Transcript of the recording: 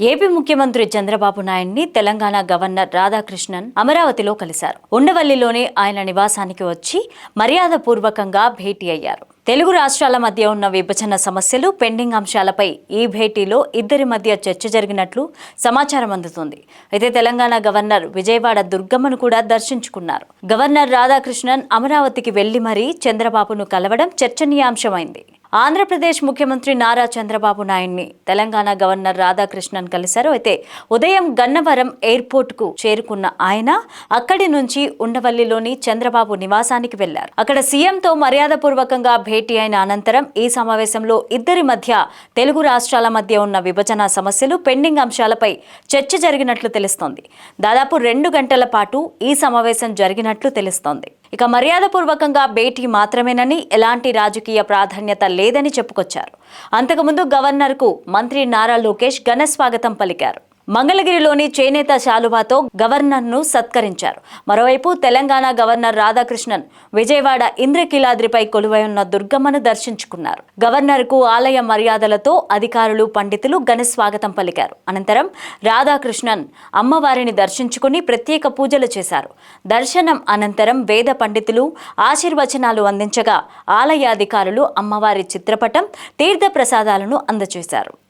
AP ముఖ్యమంత్రి చంద్రబాబు నాయుడిని Telangana governor Radhakrishnan అమరావతిలో కలిశారు. ఉండవల్లిలోని ఆయన నివాసానికి వచ్చి మర్యాదపూర్వకంగా భేటీ అయ్యారు. తెలుగు రాష్ట్రాల మధ్య ఉన్న విభజన సమస్యలు పెండింగ్ అంశాలపై ఈ భేటీలో ఇద్దరి మధ్య చర్చ జరిగినట్లు సమాచారం అందుతుంది. అయితే తెలంగాణ గవర్నర్ విజయవాడ దుర్గమ్మను కూడా దర్శించుకున్నారు. గవర్నర్ రాధాకృష్ణన్ అమరావతికి వెళ్ళి మరీ చంద్రబాబును కలవడం చర్చనీయాంశమైంది. ఆంధ్రప్రదేశ్ ముఖ్యమంత్రి నారా చంద్రబాబు నాయుడిని తెలంగాణ గవర్నర్ రాధాకృష్ణన్ కలిశారు. అయితే ఉదయం గన్నవరం ఎయిర్పోర్ట్కు చేరుకున్న ఆయన అక్కడి నుంచి ఉండవల్లిలోని చంద్రబాబు నివాసానికి వెళ్ళారు అక్కడ సీఎంతో మర్యాదపూర్వకంగా భేటీ అయిన అనంతరం ఈ సమావేశంలో ఇద్దరి మధ్య తెలుగు రాష్ట్రాల మధ్య ఉన్న విభజన సమస్యలు పెండింగ్ అంశాలపై చర్చ జరిగినట్లు తెలుస్తోంది. దాదాపు రెండు గంటల పాటు ఈ సమావేశం జరిగినట్లు తెలుస్తోంది. ఇక మర్యాదపూర్వకంగా భేటీ మాత్రమేనని ఎలాంటి రాజకీయ ప్రాధాన్యత లేదని చెప్పుకొచ్చారు. అంతకుముందు గవర్నర్కు మంత్రి నారా లోకేష్ ఘన స్వాగతం పలికారు. మంగళగిరిలోని చేనేత శాలువాతో గవర్నర్ను సత్కరించారు. మరోవైపు తెలంగాణ గవర్నర్ రాధాకృష్ణన్ విజయవాడ ఇంద్రకీలాద్రిపై కొలువై ఉన్న దుర్గమ్మను దర్శించుకున్నారు. గవర్నర్కు ఆలయ మర్యాదలతో అధికారులు పండితులు ఘన స్వాగతం పలికారు. అనంతరం రాధాకృష్ణన్ అమ్మవారిని దర్శించుకుని ప్రత్యేక పూజలు చేశారు. దర్శనం అనంతరం వేద పండితులు ఆశీర్వచనాలు అందించగా ఆలయ అధికారులు అమ్మవారి చిత్రపటం తీర్థ ప్రసాదాలను అందజేశారు.